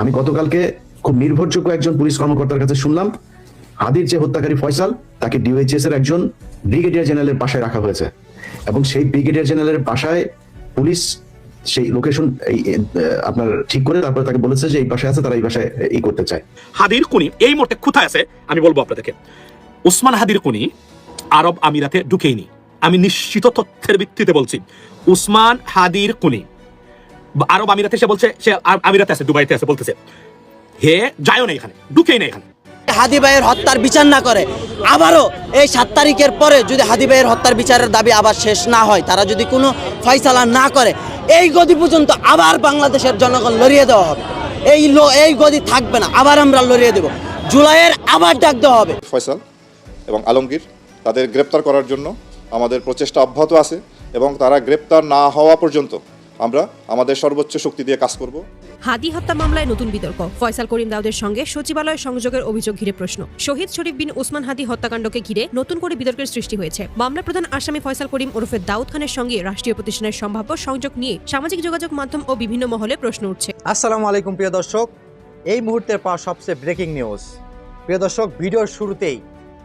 আমি গতকালকে খুব নির্ভরযোগ্য একজন পুলিশ কর্মকর্তার কাছে শুনলাম। হাদির যে হত্যাকারী ফয়সাল, তাকে ডিওএইচএস এর একজন ব্রিগেডিয়ার জেনারেলের বাসায় রাখা হয়েছে। এবং সেই ব্রিগেডিয়ার জেনারেলের বাসায় পুলিশ সেই লোকেশন, এই আপনার ঠিক করে তারপরে তাকে বলেছে যে এই বাসায় আছে, তারা এই বাসায় এই করতে চায়। হাদির কুনি এই মুহূর্তে কোথায় আছে, আমি বলব আপনাদেরকে। উসমান হাদির কুনি আরব আমিরাতে ঢুকেইনি। আমি নিশ্চিত তথ্যের ভিত্তিতে বলছি, উসমান হাদির কুনি আরব আমিরাতে সে বলছে সে আমিরাতে আছে দুবাইতে আছে বলতেছে হে যায়ও না এখানে ঢুকেই না এখানে। হাদি ভাইয়ের হত্যার বিচার না করে আবারও এই সাত তারিখের পরে যদি হাদি ভাইয়ের হত্যার বিচারের দাবি আবার শেষ না হয় তারা যদি কোনো ফয়সালা না করে এই গদি পর্যন্ত আবার বাংলাদেশের জনগণ লড়িয়ে দেওয়া হবে। এই লো- এই গদি থাকবে না আবার আমরা লড়িয়ে দেব। জুলাইয়ের আবার ডাক দেওয়া হবে। ফয়সাল এবং আলমগীর তাদের গ্রেপ্তার করার জন্য আমাদের প্রচেষ্টা অব্যাহত আছে এবং তারা গ্রেপ্তার না হওয়া পর্যন্ত আমরা আমাদের সর্বোচ্চ শক্তি দিয়ে কাজ করব। হাদি হত্যা মামলায় নতুন বিতর্ক। ফয়সাল করিম দাউদের সঙ্গে সচিবালয় সংযোগের অভিযোগ ঘিরে প্রশ্ন। শহীদ শরীফ বিন ওসমান হাদি হত্যাকাণ্ডকে ঘিরে নতুন করে বিতর্কের সৃষ্টি হয়েছে। মামলা প্রধান আসামি ফয়সাল করিম ওরফে দাউদ খানের সঙ্গে রাষ্ট্রীয় প্রতিষ্ঠানের সম্ভাব্য সংযোগ নিয়ে সামাজিক যোগাযোগ মাধ্যম ও বিভিন্ন মহলে প্রশ্ন উঠছে। আসসালামু আলাইকুম প্রিয় দর্শক। এই মুহূর্তের পাওয়া সবচেয়ে ব্রেকিং নিউজ প্রিয় দর্শক ভিডিওর শুরুতেই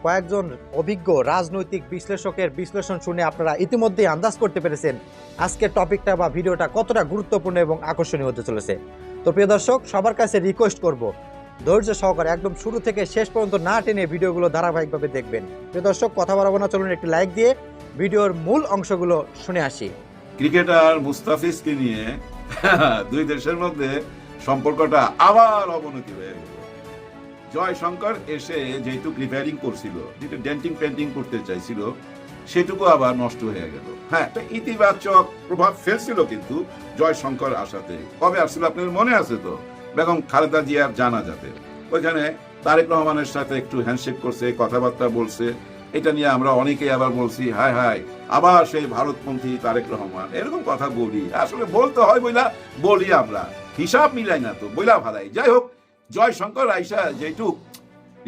কয়েকজন অভিজ্ঞ রাজনৈতিক বিশ্লেষকের বিশ্লেষণ শুনে আপনারা ইতিমধ্যেই আন্দাজ করতে পেরেছেন আজকের টপিকটা বা ভিডিওটা কতটা গুরুত্বপূর্ণ এবং আকর্ষণীয় হতে চলেছে। তো প্রিয় দর্শক, সবার কাছে রিকোয়েস্ট করব, ধৈর্য সহকারে একদম শুরু থেকে শেষ পর্যন্ত না টেনে ভিডিওগুলো ধারাবাহিকভাবে দেখবেন। প্রিয় দর্শক, কথা বাড়াবো না, চলুন একটি লাইক দিয়ে ভিডিওর মূল অংশগুলো শুনে আসি। ক্রিকেটার মুস্তাফিজকে নিয়ে দুই দেশের মধ্যে সম্পর্কটা আবার অবনতি হয়ে গেল জয় শঙ্কর এসে যেহেতু প্রিপেয়ারিং করছিল যেটা ডেন্টিং পেন্টিং করতে চাইছিল, সেটুকু আবার নষ্ট হয়ে গেল। হ্যাঁ একটা ইতিবাচক প্রভাব ফেলছিল কিন্তু জয় শঙ্কর আসাতে কবে আসছিল আপনার মনে আছে তো? বেগম খালেদা জিয়ার জানা যাতে। ওইখানে তারেক রহমানের সাথে একটু হ্যান্ডশেক করছে, কথাবার্তা বলছে। এটা নিয়ে আমরা অনেকেই আবার বলছি, হায় হায়, আবার সেই ভারতপন্থী তারেক রহমান। এরকম কথা বলি। আসলে বলতে হয় বইলা, বলি আমরা। হিসাব মিলাই না তো, বইলা ভালাই। যাই হোক জয় শঙ্কর আইসা যেহেতু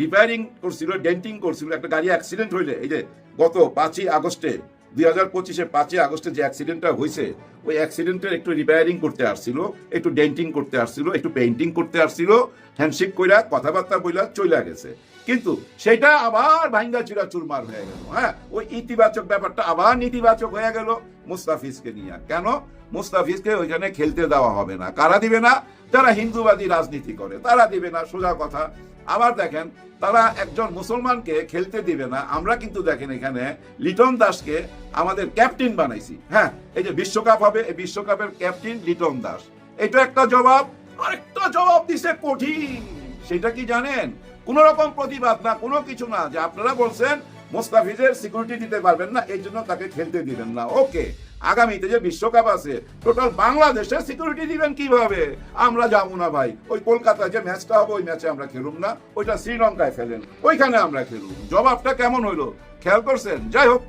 রিপেয়ারিং করছিল ডেন্টিং করছিল, একটা গাড়ি অ্যাক্সিডেন্ট হইলে, এই যে গত পাঁচই আগস্টে, দুই হাজার পঁচিশে পাঁচই আগস্টে যে অ্যাক্সিডেন্টটা হয়েছে ওই অ্যাক্সিডেন্টের একটু রিপেয়ারিং করতে আসছিল, একটু ডেন্টিং করতে আসছিল, একটু পেইন্টিং করতে আসছিল হ্যান্ডশেক কইরা কথাবার্তা বইলা চলে গেছে। কিন্তু সেটা আবার ভাঙ্গা চিরা চুরমার হয়ে গেল হ্যাঁ? ওই ইতিবাচক ব্যাপারটা আবার নেতিবাচক হয়ে গেল মুস্তাফিজকে নিয়ে। কেন? মুস্তাফিজকে ওইখানে খেলতে দেওয়া হবে না। কারা দিবে না? যারা হিন্দুবাদী রাজনীতি করে, তারা দিবে না, সোজা কথা। আবার দেখেন, তারা একজন মুসলমানকে খেলতে দিবে না। আমরা কিন্তু দেখেন এখানে লিটন দাসকে আমাদের ক্যাপ্টেন বানাইছি হ্যাঁ? এই যে বিশ্বকাপ হবে, এই বিশ্বকাপের ক্যাপ্টেন লিটন দাস। এটা একটা জবাব, আরেকটা জবাব দিছে কঠিন। সেটা কি জানেন? কোন রকম প্রতিবাদ না কোনো কিছু না, যে আপনারা বলছেন মোস্তাফিজের সিকিউরিটি দিতে পারবেন না, এই জন্য তাকে খেলতে দিবেন না। ওকে, আগামীতে যে বিশ্বকাপ আছে টোটাল বাংলাদেশের সিকিউরিটি দিবেন কীভাবে? আমরা যাব না ভাই। ওই কলকাতায় যে ম্যাচটা হবে, ওই ম্যাচে আমরা খেলুম না। ওইটা শ্রীলঙ্কায় ফেলেন। ওইখানে আমরা খেলুম। জবাবটা কেমন হইল? খেয়াল করছেন? যাই হোক,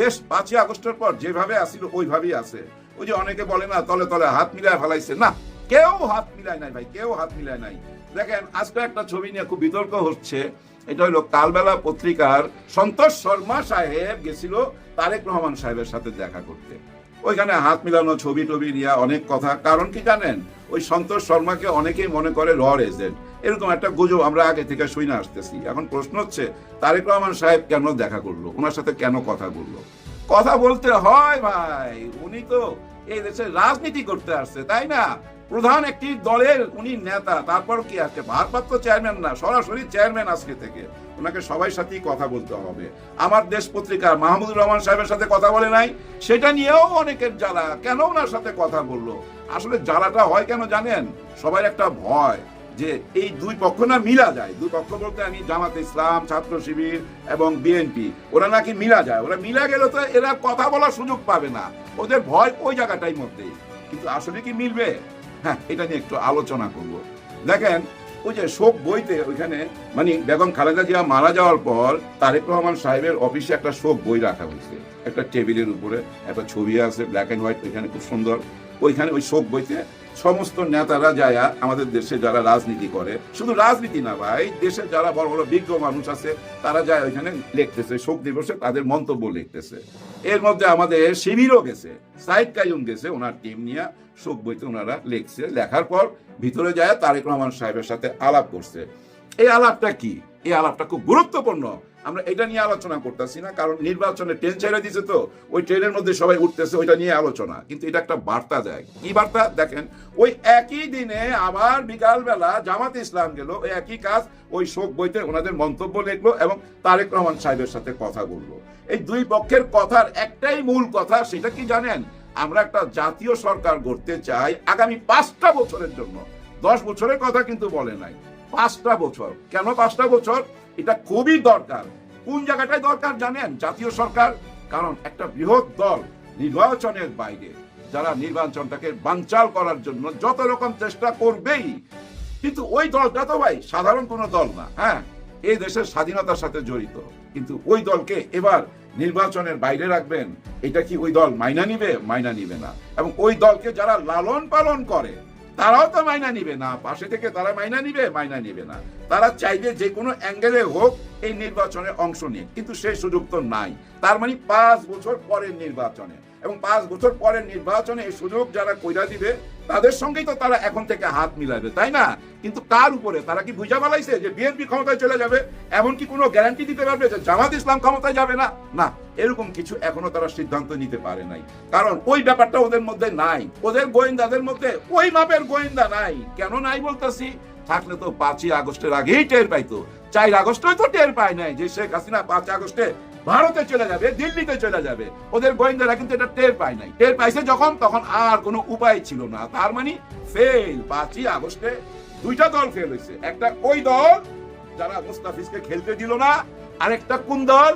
দেশ পাঁচই আগস্টের পর যেভাবে আসিল, ওইভাবেই আছে। ওই যে অনেকে বলে না, তলে তলে হাত মিলায় ফেলাইছে। না, কেউ হাত মিলায় নাই ভাই, কেউ হাত মিলায় নাই। দেখেন, আজকে একটা ছবি নিয়ে খুব বিতর্ক হচ্ছে। এটা হলো কালবেলা পত্রিকার সন্তোষ শর্মা সাহেব গেছিল তারেক রহমান সাহেবের সাথে দেখা করতে। ওইখানে হাত মিলানো ছবি টবি নিয়ে অনেক কথা। কারণ কি জানেন, ওই সন্তোষ শর্মাকে অনেকেই মনে করে রর এজেন্ট। এরকম একটা গুজব আমরা আগে থেকে শুই না আসতেছি। এখন প্রশ্ন হচ্ছে, তারেক রহমান সাহেব কেন দেখা করল? ওনার সাথে কেন কথা বলল? কথা বলতে হয় ভাই। উনি তো এই দেশে রাজনীতি করতে আসছে, তাই না? প্রধান একটি দলের উনি নেতা, তারপর কি আজকে ভারপ্রাপ্ত চেয়ারম্যান না, সরাসরি চেয়ারম্যান আজকে থেকে। ওনাকে সবাই সাথেই কথা বলতে হবে। আমার দেশ পত্রিকা মাহমুদুর রহমান সাহেবের সাথে কথা বলে নাই। সেটা নিয়েও অনেকের জ্বালা। কেন ওনার সাথে কথা বলল? আসলে জ্বালাটা হয় কেন জানেন? সবাই একটা ভয় যে এই দুই পক্ষ না মিলা যায়। দুই পক্ষ বলতে আমি জামাত ইসলাম, ছাত্র শিবির এবং বিএনপি, ওরা নাকি মিলা যায়। ওরা মিলা গেলে তো এরা কথা বলার সুযোগ পাবে না। ওদের ভয় ওই জায়গাটাই মধ্যেই। কিন্তু আসলে কি মিলবে? হ্যাঁ এটা নিয়ে একটু আলোচনা করব। দেখেন, ওই যে শোক বইতে ওইখানে মানে বেগম খালেদা জিয়া মারা যাওয়ার পর তারেক রহমান সাহেবের অফিসে একটা শোক বই রাখা হয়েছে। একটা টেবিলের উপরে একটা ছবি আছে ব্ল্যাক অ্যান্ড হোয়াইট ওইখানে খুব সুন্দর। ওইখানে ওই শোক বইতে সমস্ত নেতারা যায় আমাদের দেশে যারা রাজনীতি করে। শুধু রাজনীতি না ভাই, দেশে যারা বড় বড় বিজ্ঞ মানুষ আছে, তারা যায় ওইখানে লিখতেছে, শোক দিবসে তাদের মন্তব্য লিখতেছে। এর মধ্যে আমাদের শিবিরও গেছে, সাইদ কাইম গেছে, ওনার টিম নিয়ে শোক বইতে ওনারা লিখছে। লেখার পর ভিতরে যায় তারেক রহমান সাহেবের সাথে আলাপ করছে। এই আলাপটা কি? এই আলাপটা খুব গুরুত্বপূর্ণ। আমরা এটা নিয়ে আলোচনা করতেছি না, কারণ নির্বাচনে ট্রেন ছেড়ে দিছে তো, ওই ট্রেনের মধ্যে সবাই উঠতেছে, ওইটা নিয়ে আলোচনা। কিন্তু এটা একটা বার্তা দেয় কি বার্তা? দেখেন, ওই একই দিনে আবার বিকালবেলা জামাত ইসলাম গেল, ওই একই কাজ, ওই শোক বইতে ওনাদের মন্তব্য লিখলো এবং তারেক রহমান সাহেবের সাথে কথা বলল। এই দুই পক্ষের কথার একটাই মূল কথা, সেটা কি জানেন? আমরা একটা জাতীয় সরকার গড়তে চাই আগামী পাঁচটা বছরের জন্য। দশ বছরের কথা কিন্তু বলে নাই। পাঁচটা বছর। কেন পাঁচটা বছর? এটা খুবই দরকার। কোন জায়গাটায় দরকার জানেন? জাতীয় সরকার। কারণ একটা বৃহৎ দল নির্বাচনের বাইরে, যারা নির্বাচনটাকে বাঞ্চাল করার জন্য যত রকম চেষ্টা করবেই। কিন্তু ওই দলটা তো ভাই, সাধারণ কোনো দল না হ্যাঁ? এই দেশের স্বাধীনতার সাথে জড়িত। কিন্তু ওই দলকে এবার নির্বাচনের বাইরে রাখবেন, এটা কি ওই দল মাইনা নিবে? মাইনা নিবে না। এবং ওই দলকে যারা লালন পালন করে তারাও তো মাইনা নিবে না। পাশে থেকে তারা মাইনা নিবে মাইনা নিবে না। তারা চাইবে যে কোনো অ্যাঙ্গেলে হোক এই নির্বাচনে অংশ নিয়ে কিন্তু সেই সুযোগ তো নাই। তার মানে পাঁচ বছর পরের নির্বাচনে। এবং পাঁচ বছর পরের নির্বাচনে এই সুযোগ যারা কইরা দিবে তাদের সঙ্গেই তো তারা এখন থেকে হাত মিলাবে, তাই না? কিন্তু কার উপরে? তারা কি বুঝা বালাইছে যে বিএনপি ক্ষমতায় চলে যাবে? এমন কি কোনো গ্যারান্টি দিতে পারবে যে জামাত ইসলাম ক্ষমতায় যাবে না? না, এরকম কিছু এখনও তারা সিদ্ধান্ত নিতে পারে নাই। কারণ ওই ব্যাপারটা ওদের মধ্যে নাই। ওদের গোয়েন্দাদের মধ্যে ওই মাপের গোয়েন্দা নাই। কেন নাই বলতেছি? থাকলে তো পাঁচই আগস্টের আগেই টের পাইতো। চার আগস্টে তো টের পায় নাই যে শেখ হাসিনা পাঁচ আগস্টে ভারতে চলে যাবে, দিল্লিতে চলে যাবে। ওদের গোয়েন্দারা কিন্তু এটা টের পায় নাই। টের পাইছে যখন, তখন আর কোনো উপায় ছিল না। তার মানে ফেল পাঁচই আগস্টে দুইটা দল ফেল হয়েছে একটা ওই দল, যারা মুস্তাফিজকে খেলতে দিল না, আরেকটা কোন দল?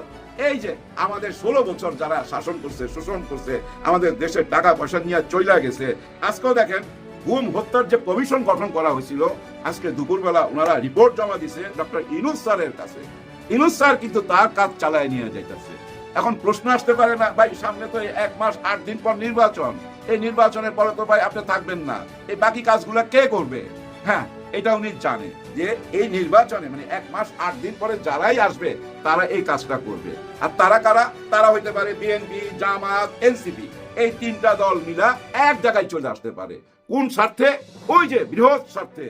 এই যে, আমাদের ষোলো বছর যারা শাসন করছে, শোষণ করছে, আমাদের দেশের টাকা পয়সা নিয়ে চইলা গেছে। আজকেও দেখেন, গুম হত্যার যে কমিশন গঠন করা হয়েছিল, আজকে দুপুরবেলা ওনারা রিপোর্ট জমা দিছে ডক্টর ইনুস স্যারের কাছে। ইনুস কিন্তু তার কাজ চালায় নিয়ে যাইতেছে। এখন প্রশ্ন আসতে পারে না, ভাই, সামনে তো এক মাস আট দিন পর নির্বাচন। এই নির্বাচনের পরে তো ভাই আপনি থাকবেন না। এই বাকি কাজগুলো কে করবে? হ্যাঁ এটা উনি জানে যে এই নির্বাচনে মানে এক মাস আট দিন পরে যারাই আসবে, তারা এই কাজটা করবে। আর তারা কারা? তারা হইতে পারে বিএনপি জামাত এনসিপি এই তিনটা দল মিলা এক জায়গায় চলে আসতে পারে। কোন স্বার্থে? ওই যে বৃহৎ স্বার্থে।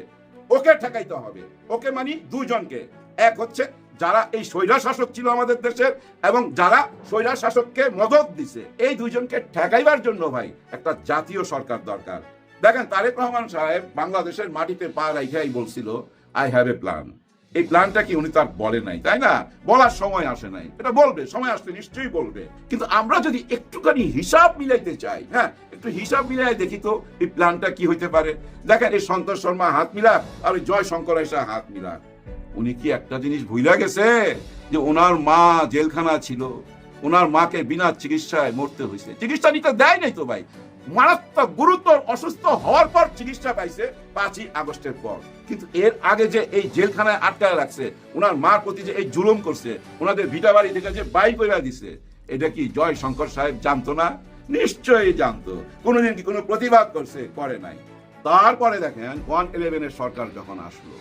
ওকে ঠেকাইতে হবে। ওকে মানি দুজনকে এক হচ্ছে যারা এই স্বৈরা শাসক ছিল আমাদের দেশের এবং যারা স্বৈরা শাসককে মদত দিছে, এই দুইজনকে ঠেকাইবার জন্য ভাই একটা জাতীয় সরকার দরকার। দেখেন, তারেক রহমান সাহেব বাংলাদেশের মাটিতে পা রাইখাই বলছিল আই হ্যাভ এ প্ল্যান এই প্ল্যানটা কি উনি তার বলে নাই, তাই না? বলার সময় আসে নাই। এটা বলবে, সময় আসলে নিশ্চয়ই বলবে। কিন্তু আমরা যদি একটুখানি হিসাব মিলাইতে চাই হ্যাঁ একটু হিসাব মিলাই দেখি তো এই প্ল্যানটা কি হইতে পারে। দেখেন, এই সন্তোষ শর্মা হাত মিলাক আর ওই জয় শঙ্কর হাত মিলাক। উনি কি একটা জিনিস ভুলে গেছে? যে ওনার মা জেলখানা ছিল, ওনার মাকে বিনা চিকিৎসায় মরতে হয়েছে। চিকিৎসা নিতে দেয় নাই তো ভাই। মারাত্মক গুরুতর অসুস্থ হওয়ার পর চিকিৎসা পাইছে পাঁচই আগস্টের পর। কিন্তু এর আগে যে এই জেলখানায় আটকায় রাখছে, ওনার মার প্রতি যে এই জুলুম করছে, ওনাদের ভিটা বাড়ি থেকে যে বাই করে দিছে, এটা কি জয় শঙ্কর সাহেব জানতো না? নিশ্চয়ই জানতো। কোনোদিন কি কোনো প্রতিবাদ করছে? করে নাই। তারপরে দেখেন, ওয়ান ইলেভেনের সরকার যখন আসলো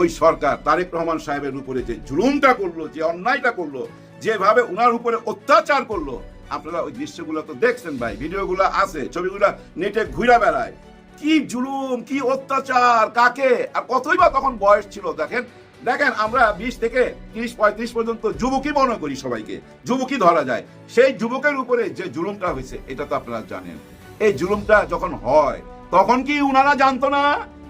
ওই সরকার তারেক রহমান সাহেবের উপরে যে জুলুমটা করল, যে অন্যায়টা করল, যেভাবে ওনার উপরে অত্যাচার করল, আপনারা ওই দৃশ্যগুলো তো দেখছেন ভাই, ভিডিওগুলো আছে, ছবিগুলো নেটে ঘুরে বেড়ায়। কি জুলুম, কি অত্যাচার, কাকে, আর কতই বা তখন বয়স ছিল, দেখেন দেখেন আমরা বিশ থেকে তিরিশ, পঁয়ত্রিশ পর্যন্ত যুবকই মনে করি সবাইকে, যুবকই ধরা যায়। সেই যুবকের উপরে যে জুলুমটা হয়েছে, এটা তো আপনারা জানেন। এই জুলুমটা যখন হয়, তখন কি উনারা জানতো না?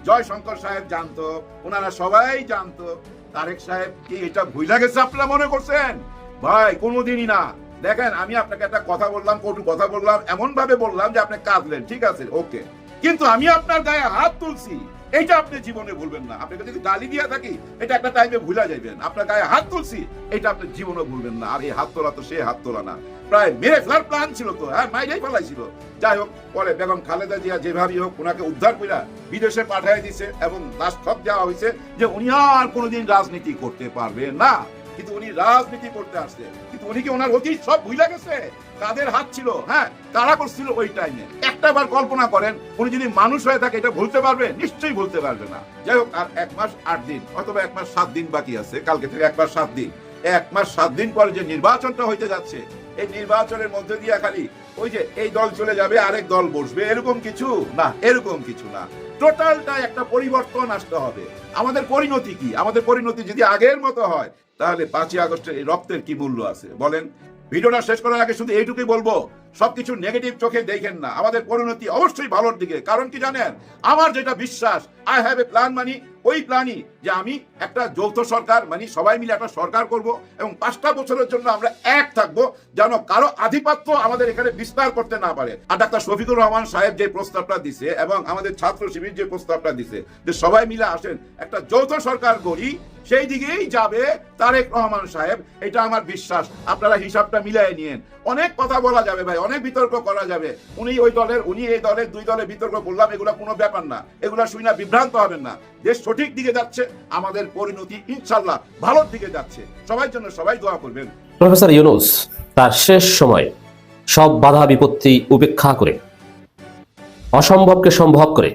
জয় শঙ্কর সাহেব জানতো, ওনারা সবাই জানতো। তারেক সাহেব কি এটা ভুইলা গেছে আপনারা মনে করছেন? ভাই, কোনোদিনই না। দেখেন, আমি আপনাকে একটা কথা বললাম, কটু কথা বললাম এমন ভাবে বললাম যে আপনি কাঁদলেন, ঠিক আছে? ওকে। কিন্তু আমি আপনার গায়ে হাত তুলছি। এইটা আপনি জীবনে ভুলবেন না। আপনাকে যদি গালি দিয়ে থাকি, এটা একটা টাইমে ভুলা যাবেন আপনার গায়ে হাত তুলছি, এটা আপনি জীবনে ভুলবেন না। আর এই হাত তোলা তো সে হাত তোলা না। প্রায় মেরে ফেলার প্ল্যান ছিল তো হ্যাঁ মাইরেই ফেলাইছিল। যাই হোক, পরে বেগম খালেদা জিয়া যেভাবেই হোক ওনাকে উদ্ধার করে বিদেশে পাঠিয়ে দিছে এবং দাস্তক দেওয়া হয়েছে যে উনি আর কোনোদিন রাজনীতি করতে পারবে না। কিন্তু উনি রাজনীতি করতে আসছে। কিন্তু উনি কি ওনার অতীত সব ভুলে গেছে? তাদের হাত ছিল হ্যাঁ তারা করছিল ওই টাইমে একটা বার কল্পনা করেন, উনি যদি মানুষ হয়ে থাকে, এটা ভুলতে পারবে? নিশ্চয়ই ভুলতে পারবে না। যাই হোক, আর এক মাস আট দিন, অথবা এক মাস সাত দিন বাকি আছে, কালকে থেকে এক মাস সাত দিন। এক মাস সাত দিন পরে যে নির্বাচনটা হইতে যাচ্ছে, এই নির্বাচনের মধ্যে দিয়ে খালি ওই যে এই দল চলে যাবে, আরেক দল বসবে, এরকম কিছু? না, এরকম কিছু না। টোটালটা একটা পরিবর্তন আসতে হবে। আমাদের পরিণতি কি? আমাদের পরিণতি যদি আগের মতো হয় তাহলে পাঁচই আগস্টের এই রক্তের কি মূল্য আছে? বলেন, ভিডিওটা শেষ করার আগে শুধু এইটুকুই বলব সবকিছু নেগেটিভ চোখে দেখেন না। আমাদের পরিণতি অবশ্যই ভালোর দিকে। কারণ কি জানেন? আমার যেটা বিশ্বাস I have a plan money ওই প্ল্যানই যে আমি একটা যৌথ সরকার মানে সবাই মিলে একটা সরকার করব এবং পাঁচটা বছরের জন্য আমরা এক থাকব যেন কারও আধিপত্য আমাদের এখানে বিস্তার করতে না পারে। আর ডাক্তার শফিকুর রহমান সাহেব যে প্রস্তাবটা দিছে এবং আমাদের ছাত্র শিবির যে প্রস্তাবটা দিছে যে সবাই মিলে আসেন, একটা যৌথ সরকার গড়ি, সেই দিকেই যাবে তারেক রহমান সাহেব। এটা আমার বিশ্বাস। আপনারা হিসাবটা মিলাই নিয়েন। অনেক কথা বলা যাবে ভাই অনেক বিতর্ক করা যাবে। উনি ওই দলের, উনি এই দলের দুই দলের বিতর্ক করলাম, এগুলো কোনো ব্যাপার না। এগুলো শুই না বিভ্রান্ত হবেন না। দেশ সঠিক দিকে যাচ্ছে, আমাদের পরিণতি ইনশাল্লাহ ভালোর দিকে যাচ্ছে। সবার জন্য সবাই দোয়া করবেন। প্রফেসর ইউনুস, তার শেষ সময় সব বাধা বিপত্তি উপেক্ষা করে, অসম্ভবকে সম্ভব করে,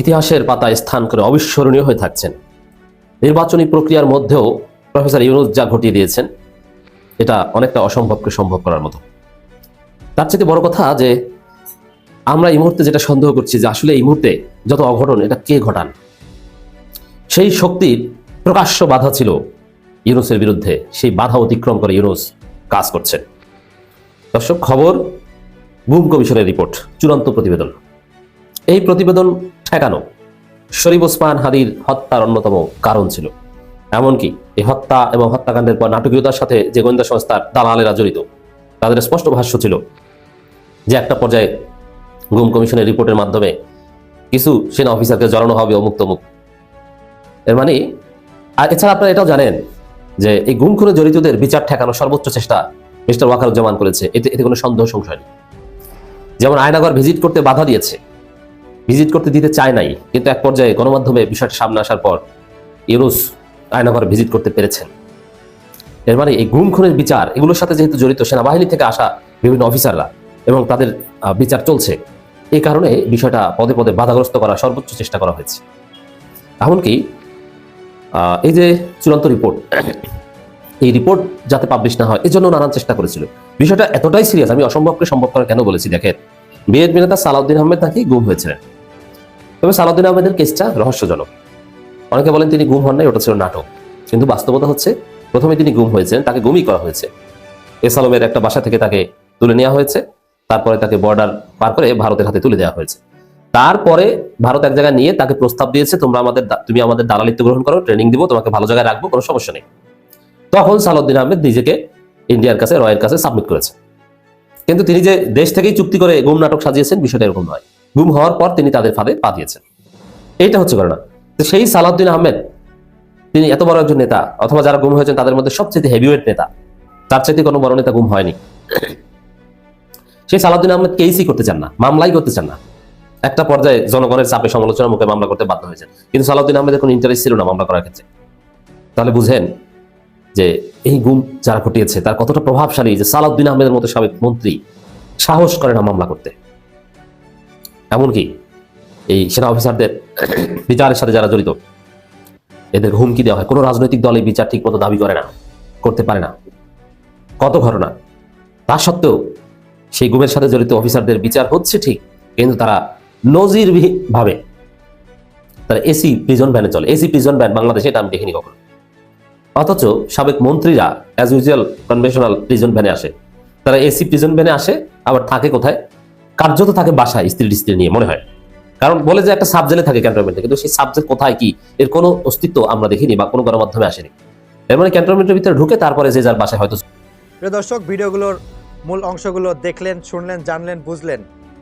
ইতিহাসের পাতায় স্থান করে অবিস্মরণীয় হয়ে থাকছেন। নির্বাচনী প্রক্রিয়ার মধ্যেও প্রফেসর ইউনুস যা ঘটিয়ে দিয়েছেন, এটা অনেকটা অসম্ভবকে সম্ভব করার মতো। তার চেয়ে বড় কথা যে, আমরা এই মুহূর্তে যেটা সন্দেহ করছি যে আসলে এই মুহূর্তে যত অঘটন, এটা কে ঘটান? সেই শক্তির প্রকাশ্য বাধা ছিল ইউনুসের বিরুদ্ধে। সেই বাধা অতিক্রম করে ইউনুস কাজ করছেন। দর্শক, খবর গুম কমিশনের রিপোর্ট, চূড়ান্ত প্রতিবেদন। এই প্রতিবেদন ঠেকানো শরীফ ওসমান হাদির হত্যার অন্যতম কারণ ছিল। এমনকি এই হত্যা এবং হত্যাকাণ্ডের পর নাটকীয়তার সাথে যে গোয়েন্দা সংস্থার দালালেরা জড়িত। তাদের স্পষ্ট ভাষ্য ছিল যে একটা পর্যায়ে গুম কমিশনের রিপোর্টের মাধ্যমে কিছু সেনা অফিসারকে জড়ানো হবে অমুক তমুক। এর মানে আর এছাড়া আপনারা এটাও জানেন যে এই গুম খুনে জড়িতদের বিচার ঠেকানোর সর্বোচ্চ চেষ্টা মিস্টার ওয়াকারুজ্জামান করেছে। এতে এতে কোনো সন্দেহ সংশয় নেই। যেমন আয়নাগর ভিজিট করতে বাধা দিয়েছে, ভিজিট করতে দিতে চায় নাই, কিন্তু এক পর্যায়ে গণমাধ্যমে বিষয়টা সামনে আসার পর ইউনুস আয়নাগর ভিজিট করতে পেরেছেন। এর মানে এই গুম খুনের বিচার, এগুলোর সাথে যেহেতু জড়িত সেনাবাহিনী থেকে আসা বিভিন্ন অফিসাররা এবং তাদের বিচার চলছে এই কারণে বিষয়টা পদে পদে বাধাগ্রস্ত করার সর্বোচ্চ চেষ্টা করা হয়েছে। এমনকি এই যে চূড়ান্ত রিপোর্ট, এই রিপোর্ট যাতে পাবলিশ না হয়, এজন্য নানান চেষ্টা করেছিল। বিষয়টা এতটাই সিরিয়াস আমি অসম্ভবকে সম্ভব করা কেন বলেছি দেখেন, বিএনপি নেতা সালাউদ্দিন আহমেদ নাকি গুম হয়েছিলেন তবে সালাউদ্দিন আহমেদের কেসটা রহস্যজনক। অনেকে বলেন তিনি গুম হন নাই, ওটা ছিল নাটক। কিন্তু বাস্তবতা হচ্ছে প্রথমে তিনি গুম হয়েছেন, তাকে গুমই করা হয়েছে। এস আলমের একটা বাসা থেকে তাকে তুলে নেওয়া হয়েছে, তারপরে তাকে বর্ডার পার করে ভারতের হাতে তুলে দেওয়া হয়েছে। তারপরে ভারত এক জায়গায় নিয়ে তাকে প্রস্তাব দিয়েছে, তোমরা আমাদের তুমি আমাদের দালালিত্ব গ্রহণ করো, ট্রেনিং দিব, তোমাকে ভালো জায়গায় রাখব, কোনো সমস্যা নেই। তখন সালাউদ্দিন আহমেদ নিজেকে ইন্ডিয়ার কাছে, রয়ের কাছে সাবমিট করেছে। কিন্তু তিনি যে দেশ থেকেই চুক্তি করে গুম নাটক সাজিয়েছেন, বিষয়টা এরকম নয়। গুম হওয়ার পর তিনি তাদের ফাঁদে পা দিয়েছেন। এইটা হচ্ছে ঘটনা। সেই সালাউদ্দিন আহমেদ তিনি এত বড় একজন নেতা, অথবা যারা গুম হয়েছেন তাদের মধ্যে সবচেয়ে হেভিওয়েট নেতা, তার চাইতে কোনো বড় নেতা গুম হয়নি। সেই সালাউদ্দিন আহমেদ কেসই করতে চান না মামলাই করতে চান না। একটা পর্যায়ে জনগণের চাপে সমালোচনার মুখে মামলা করতে বাধ্য হয়েছেন। কিন্তু সালাউদ্দিন আহমেদের কোনো ইন্টারেস্ট ছিল না মামলা করার ক্ষেত্রে। তাহলে বুঝেন যে এই গুম যারা ঘটিয়েছে, তার কতটা প্রভাবশালী যে সালাউদ্দিন আহমেদের মতো সাবেক মন্ত্রী সাহস করে না মামলা করতে। এমনকি এই সেনা অফিসারদের বিচারের সাথে যারা জড়িত এদের হুমকি দেওয়া হয়। কোনো রাজনৈতিক দল এই বিচার ঠিক মতো দাবি করে না, করতে পারে না। কত ঘটনা? তা সত্ত্বেও সেই গুমের সাথে জড়িত অফিসারদের বিচার হচ্ছে ঠিক, কিন্তু তারা নজির ভাবে তারা এসি প্রিজন ভ্যানে চলে। এসি প্রিজন ভ্যান বাংলাদেশে এটা আমি দেখিনি কখনো। অথচ সাবেক মন্ত্রীরা অ্যাজ ইউজুয়াল কনভেনশনাল প্রিজন ভ্যানে আসে। তারা এসি প্রিজন ভ্যানে আসে, আবার থাকে কোথায়? কার্যত থাকে বাসায় স্ত্রী স্ত্রী নিয়ে, মনে হয়। কারণ বলে যে একটা সাবজেলে থাকে ক্যান্টনমেন্টে কিন্তু সেই সাবজেক্ট কোথায়, কি? এর কোনো অস্তিত্ব আমরা দেখিনি বা কোনো গণমাধ্যমে আসেনি। এর মানে ক্যান্টনমেন্টের ভিতরে ঢুকে তারপরে যে যার বাসায় হয়তো প্রিয় দর্শক, ভিডিওগুলোর মূল অংশগুলো দেখলেন, শুনলেন, জানলেন, বুঝলেন।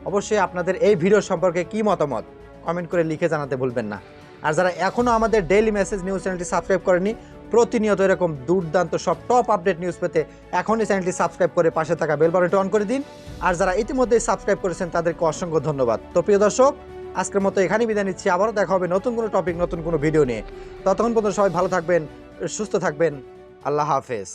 অবশ্যই আপনাদের এই ভিডিও সম্পর্কে কি মতামত কমেন্ট করে লিখে জানাতে ভুলবেন না। আর যারা এখনও আমাদের ডেইলি মেসেজ নিউজ চ্যানেলটি সাবস্ক্রাইব করেনি প্রতিনিয়ত এরকম দুর্দান্ত সব টপ আপডেট নিউজ পেতে এখনই চ্যানেলটি সাবস্ক্রাইব করে পাশে থাকা বেল বাটনটি অন করে দিন। আর যারা ইতিমধ্যে সাবস্ক্রাইব করেছেন, তাদেরকে অসংখ্য ধন্যবাদ। তো প্রিয় দর্শক আজকের মতো এখানেই বিদায় নিচ্ছি। আবারও দেখা হবে নতুন কোনো টপিক নতুন কোনো ভিডিও নিয়ে। ততক্ষণ পর্যন্ত সবাই ভালো থাকবেন, সুস্থ থাকবেন। আল্লাহ হাফেজ।